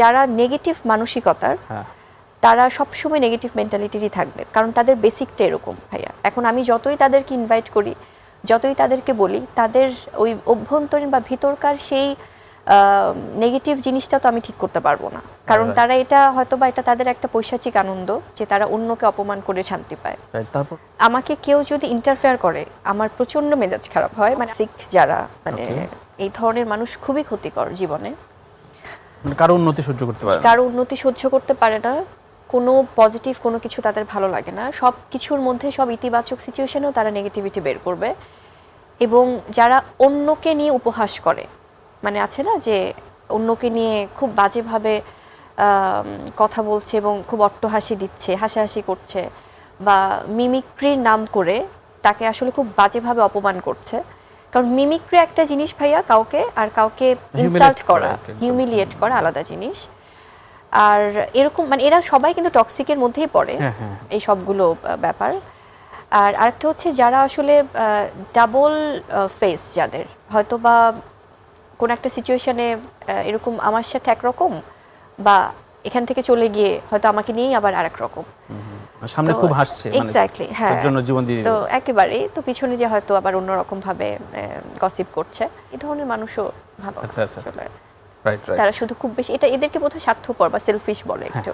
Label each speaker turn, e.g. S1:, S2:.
S1: যারা নেগেটিভ মানসিকতার
S2: হ্যাঁ।
S1: তারা সবসময় নেগেটিভ মেন্টালিটিরই থাকবে। কারণ তাদের বেসিকটা এরকম ভাইয়া। এখন আমি যতই তাদেরকে ইনভাইট করি যতই তাদেরকে বলি তাদের ওই অভ্যন্তরীণ বা ভিতরকার সেই নেগেটিভ জিনিসটা তো আমি ঠিক করতে পারব না। কারণ তারা এটা হয়তো বা এটা তাদের একটা পৈশাচিক আনন্দ যে তারা অন্যকে অপমান করে শান্তি পায়।
S2: তারপর?
S1: আমাকে কেউ যদি ইন্টারফেয়ার করে আমার প্রচণ্ড মেজাজ খারাপ হয় মানে সিক্স যারা মানে এই ধরনের মানুষ খুবই ক্ষতিকর জীবনে।
S2: কারও উন্নতি সহ্য করতে পারে
S1: কারও উন্নতি সহ্য করতে পারে না, কোনো পজিটিভ কোনো কিছু তাদের ভালো লাগে না, সব কিছুর মধ্যে সব ইতিবাচক সিচুয়েশনেও তারা নেগেটিভিটি বের করবে এবং যারা অন্যকে নিয়ে উপহাস করে মানে আছে না যে অন্যকে নিয়ে খুব বাজেভাবে কথা বলছে এবং খুব অট্টহাসি দিচ্ছে, হাসাহাসি করছে বা মিমিক্রির নাম করে তাকে আসলে খুব বাজেভাবে অপমান করছে কারণ মিমিক্রি একটা জিনিস ভাইয়া কাউকে আর কাউকে ইনসাল্ট করা হিউমিলিয়েট করা আলাদা জিনিস। আর এরকম মানে এরা সবাই কিন্তু টক্সিকের মধ্যেই পড়ে
S2: হ্যাঁ হ্যাঁ।
S1: এই সবগুলো ব্যাপার। আর আরেকটা হচ্ছে যারা আসলে ডাবল ফেস যাদের হয়তো বা কোন একটা সিচুয়েশনে এরকম আমার সাথে একরকম বা এখান থেকে চলে গিয়ে হয়তো আমাকে নিয়েই আবার আরেক রকম।
S2: সামনে খুব হাসছে মানে
S1: এক্স্যাক্টলি হ্যাঁ।
S2: জন্য জীবন দিয়ে
S1: তো
S2: দিল।
S1: একেবারে তো পিছনে যে হয়তো আবার অন্যরকম ভাবে গসিপ করছে এই ধরনের মানুষও ভালো
S2: আচ্ছা, আচ্ছা। রাইট রাইট
S1: তারা শুধু খুব বেশি এটা এদেরকে বোধহয় স্বার্থপর বা সেলফিশ বলে একটু।